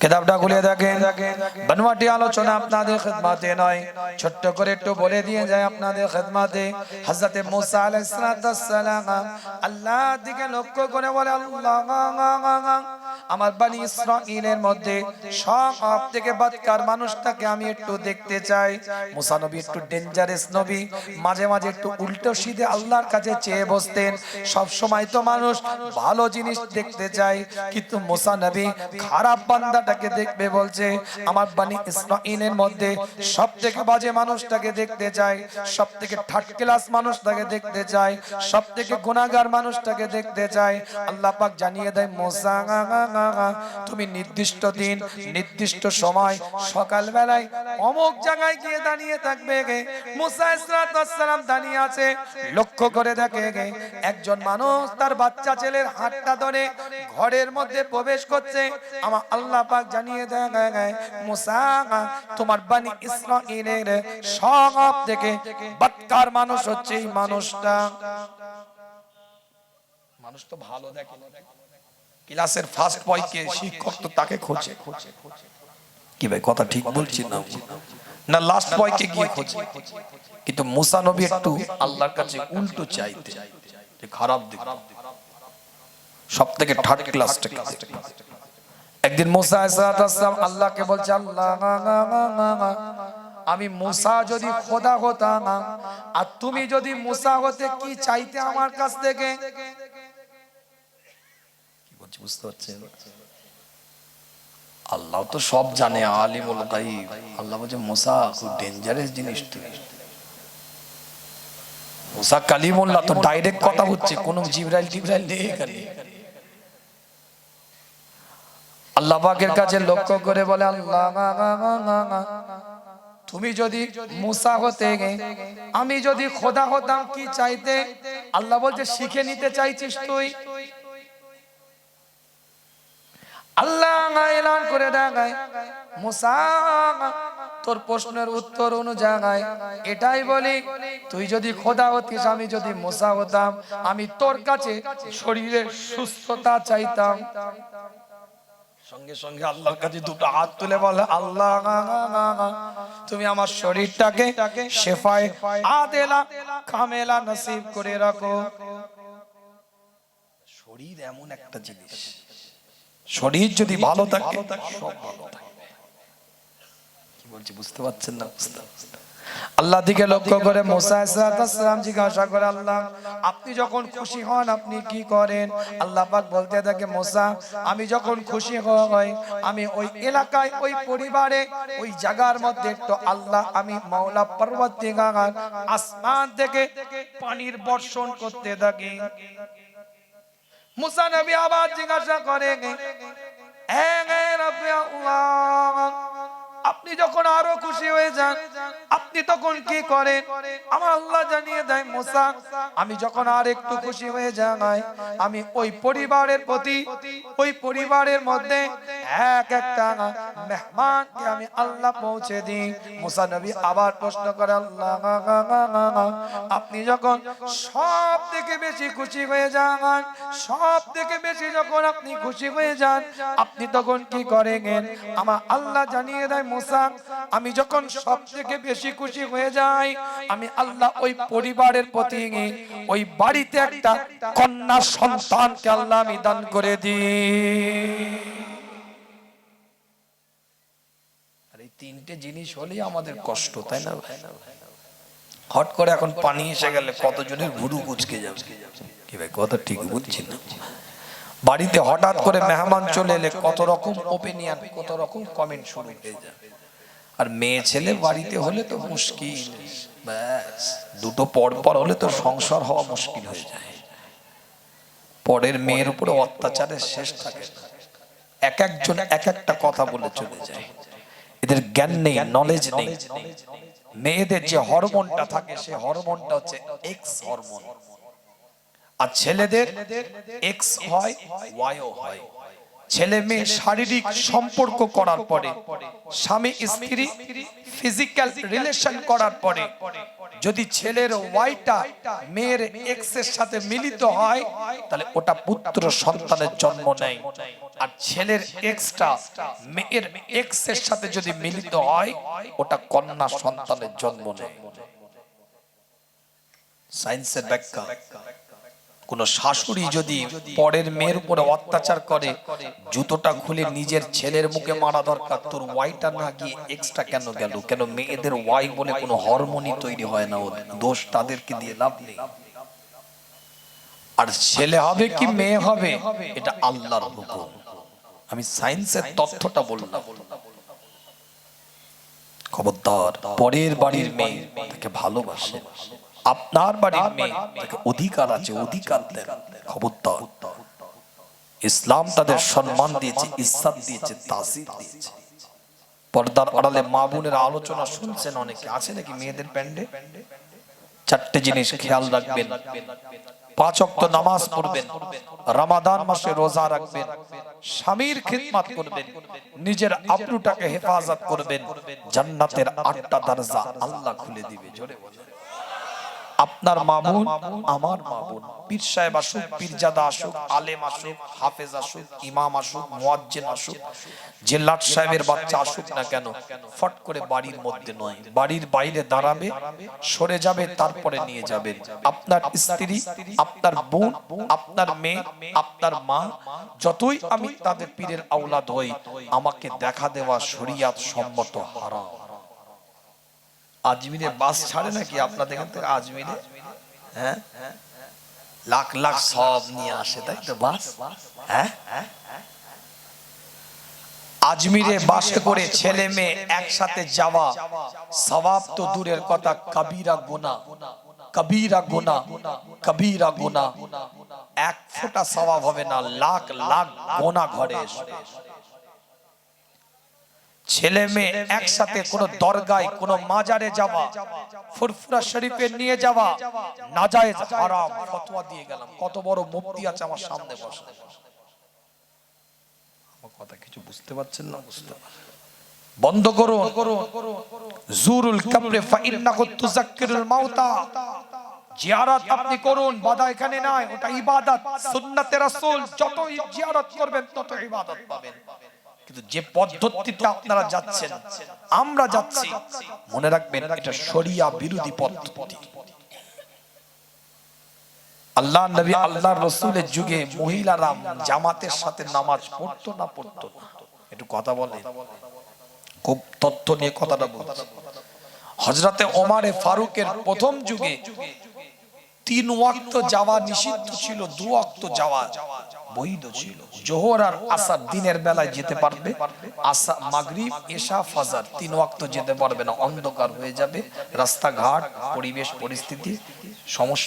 কিতাবটা খুলে দেখেন। বনওয়াটি আলোচনা আপনাদের খেদমাতে নয়। ছোট্ট করে একটু বলে দিয়ে যায় আপনাদের খেদমাতে। হযরতে মুসা আলাইহিস সালাম আল্লাহ দিকে লক্ষ্য করে বলে, আল্লাহ আমার বানি ইসরাইলের মধ্যে সব থেকে বদকার মানুষটাকে আমি একটু দেখতে চাই। মুসা নবী একটু ডেঞ্জারাস নবী। মাঝে মাঝে একটু উল্টো সিধে আল্লাহর কাছে চেয়ে বসতেন। সব সময় তো মানুষ ভালো জিনিস দেখতে চায়। কিন্তু মুসা নবী খারাপ বান্দাটাকে দেখবে, বলছে, আমার বানি ইসরাইলের মধ্যে সব থেকে বাজে মানুষটাকে দেখতে চাই সব থেকে থার্ড ক্লাস মানুষটাকে দেখতে চাই সব থেকে গুণাগার মানুষটাকে দেখতে চাই। আল্লাহ পাক জানিয়ে দেয়, মোসা, তুমি নির্দিষ্ট দিন, নির্দিষ্ট সময় সকাল বেলায় অমুক জায়গায় গিয়ে দাঁড়িয়ে থাকবে গে। মুসা ইসরাতাম দাঁড়িয়ে আছে, লক্ষ্য করে দেখে গে, একজন মানুষ তার বাচ্চা ছেলের হাতটা ধরে ঘরের মধ্যে প্রবেশ করছে। আমার আল্লাহ পাক জানিয়ে দেয় মুসা, তোমার বানি ইসরাইলের সব থেকে বৎকার মানুষ হচ্ছে এই মানুষটা। মানুষ তো ভালো দেখে। ক্লাসের ফার্স্ট বয়কে শিক্ষক তো তাকে খোঁজে। কি ভাই, কথা ঠিক বলছি না? না লাস্ট বয়কে গিয়ে খোঁজে। কিন্তু মুসা নবী একটু আল্লাহর কাছে উল্টো চাইতে। খারাপ দিক। সব থেকে থার্ড ক্লাস একদিন মুসা ইসলাম আল্লাহকে বলছে, আল্লাহ আমি মুসা যদি খোদা হতাম, আর তুমি যদি মুসা হতে কি চাইতে আমার কাছ থেকে? কি বলছি, বুঝতে পারছেন আল্লাহ তো সব জানে, আলিমুল গাইব আল্লাহ বলছে, মুসা, খুব ডেঞ্জারাস জিনিস তুই। মুসা কালিমুল্লাহ তো ডাইরেক্ট কথা হচ্ছে কোনো জিবরাইল টিবরাইল নেই এখানে। আল্লাহ পাকের কাছে লক্ষ্য করে বলে, আল্লাহ তুমি যদি মুসা হতে আমি যদি খোদা হতাম কি চাইতে? আল্লাহ বলছে, শিখে নিতে চাইছিস তুই? আল্লাহ করে তোর প্রশ্নের উত্তর এটাই বলি, তুই যদি খোদা হতিস, আমি যদি হতাম, আমি তোর কাছে শরীরের সুস্থতা চাইতাম। সঙ্গে সঙ্গে আল্লাহর কাছে দুটো হাত তুলে বলে, আল্লাহ, তুমি আমার শরীরটাকে শেফায় আদেলা খামেলা নসিব করে রাখো। শরীর এমন একটা জিনিস। শরীর যদি ভালো থাকে, সব ভালো থাকবে কি বলছি বুঝতে পারছেন না বুঝতে আল্লাহ দিকে লক্ষ্য করে মোসা ইসলাম জিজ্ঞাসা করে আল্লাহ আপনি যখন খুশি হন আপনি কি করেন? আল্লাহ পাক বলতে থাকে মোসা আমি যখন খুশি হই আমি ওই এলাকায় ওই পরিবারে ওই জায়গার মধ্যে একটু আল্লাহ আমি মাওলা পর্বত আসমান থেকে পানির বর্ষণ করতে থাকি। মুসা নবী আবার জিজ্ঞাসা করে আপনি যখন আরও খুশি হয়ে যান আপনি তখন কি করেন? আমার আল্লাহ জানিয়ে দেয়, মোসা, আমি যখন আর একটু খুশি হয়ে যাই আমি ওই পরিবারের প্রতি, ওই পরিবারের মধ্যে এক একটা মেহমানকে আমি আল্লাহ পৌঁছে দিই। মুসা নবী আবার প্রশ্ন করে, আল্লাহ আপনি যখন সব থেকে বেশি খুশি হয়ে যান, সব থেকে বেশি যখন আপনি খুশি হয়ে যান, আপনি তখন কি করেন? আমার আল্লাহ জানিয়ে দেয়, মুসা, আমি যখন সব থেকে বেশি খুশি হয়ে যাই আমি আল্লাহ ওই পরিবারের প্রতি ওই বাড়িতে একটা কন্যা সন্তানকে আল্লাহ আমি দান করে দিই। তিনটে জিনিস হলেই আমাদের কষ্ট, তাই না হট করে এখন পানি এসে গেলে কতজনের ভুরু কুচকে যাবে? কি ভাই, কথা ঠিক বুঝছি না? বাড়িতে হঠাৎ করে মেহমান চলে এলে কত রকম ওপিনিয়ন কত রকম কমেন্ট শুরু হয়ে যাবে আর মেয়ে ছেলে বাড়িতে হলে তো মুশকিল। ব্যাস, দুটো পর পর হলে তো সংসার হওয়া মুশকিল হয়ে যায়। পরের মেয়ের উপরে অত্যাচারের শেষ থাকে। এক একজন এক একটা কথা বলে চলে যায়। এদের জ্ঞান নেই নলেজ নেই। মেয়েদের যে হরমোনটা থাকে, সে হরমোনটা হচ্ছে এক্স হরমোন। আর ছেলেদের এক্স হয় ওয়াইও হয়। ছেলে মেয়ে শারীরিক সম্পর্ক করার পরে স্বামী স্ত্রী ফিজিক্যাল রিলেশন করার পরে যদি ছেলের ওয়াইটা মেয়ের এক্সের সাথে মিলিত হয় তাহলে ওটা পুত্র সন্তানের জন্ম নেয়। আর ছেলের এক্সটা মেয়ের এক্সের সাথে যদি মিলিত হয় ওটা কন্যা সন্তানের জন্ম নেয়। সায়েন্সের ব্যাখ্যা। কোন শাশুড়ি যদি পরের মেয়ের উপরে অত্যাচার করে জুতোটা খুলে নিজের ছেলের মুখে মারা দরকার তোর ওয়াইটা না গিয়ে এক্সট্রা কেন গেল? কেন মেয়েদের ওয়াই বলে কোনো হরমোনই তৈরি হয় না ওদের দোষ তাদেরকে দিয়ে লাভ নেই। আর ছেলে হবে কি মেয়ে হবে? এটা আল্লাহর হুকুম। আমি সায়েন্সের তথ্যটা বললাম। খবরদার পরের বাড়ির মেয়ে তাকে ভালোবাসে। আপনার বাড়ির মেয়ে অধিকার আছে অধিকার দেন খবরদার। ইসলাম তাদের সম্মান দিয়েছে ইজ্জত দিয়েছে তাসির দিয়েছে। পর্দার আড়ালে মা বোনের আলোচনা শুনছেন অনেকে আছে নাকি মেয়েদের প্যান্ডে? চারটে জিনিস খেয়াল রাখবেন। পাঁচ অক্ত নামাজ পড়বেন। রামাদান মাসে রোজা রাখবেন। স্বামীর খিদমাত করবেন। নিজের আবরুটাকে হেফাজত করবেন। জান্নাতের আটটা দরজা আল্লাহ খুলে দিবে জোরে বলে আপনার মামুন, আমার মামুন। পীর সাহেব আসুক পীরজাদা আসুক, আলেম আসুক, হাফেজ আসুক, ইমাম আসুক, মুয়াজ্জিন আসুক জেলাট সাহেবের বাচ্চা আসুক না কেন, ফট করে বাড়ির মধ্যে নয়, বাড়ির বাইরে দাঁড়াবে, সরে যাবে, তারপরে নিয়ে যাবেন আপনার স্ত্রী, আপনার বোন, আপনার মেয়ে, আপনার মা, যতই আমি তাদের পীরের আওলাদ হই, আমাকে দেখা দেওয়া শরিয়াত সম্মত হারাম। আজমিরে বাস ছাড়ে নাকি আপনাদের এখান থেকে আজমিরে? হ্যাঁ? লাখ লাখ সব নিয়ে আসে তাই তো বাস? হ্যাঁ? আজমিরে বাসে করে ছেলে মেয়ে একসাথে যাওয়া সবাব তো দূরের কথা কবিরা গুনা কবিরা গুনা কবিরা গুনা এক ফোঁটা সবাব হবে না লাখ লাখ গোনা ঘরে। ছেলে মেয়ে একসাথে কোন দরগায়, কোন মাজারে যাওয়া, ফুরফুরা শরীফে নিয়ে যাওয়া, নাজায়েজ হারাম ফতোয়া দিয়ে গেলাম। কত বড় মুফতি আছে আমার সামনে বসে। কথা কিছু বুঝতে পারছেন না? বুঝতে বন্ধ করুন। জুরুল কবরে ফাইন্নাহু তুযাক্কিরুল মাউতা। আপনি করুন, বাধা এখানে নাই। ওটা ইবাদত, সুন্নাতে রাসূল। যত জিয়ারত করবেন তত ইবাদত পাবেন। কিন্তু যে পদ্ধতিতে আপনারা যাচ্ছেন, আমরা যাচ্ছি। মনে রাখবেন, এটা শরিয়া বিরোধী পদ্ধতি। আল্লাহ নবী, আল্লাহ রসুলের যুগে মহিলারা জামাতের সাথে নামাজ পড়তো না পড়তো না? একটু কথা বলে খুব তথ্য নিয়ে কথাটা বলছি। হজরতে ওমারে ফারুকের প্রথম যুগে তিন ওয়াক্ত যাওয়া নিষিদ্ধ ছিল, দু ওয়াক্ত যাওয়া বৈধ ছিল। জোহর আর আসার দিনের বেলায় যেতে পারবে, আসা, মাগরিব, এশা, ফাজার, তিন ওয়াক্ত যেতে পারবে না, অন্ধকার হয়ে যাবে, রাস্তাঘাট, পরিবেশ, পরিস্থিতি, সমস্যা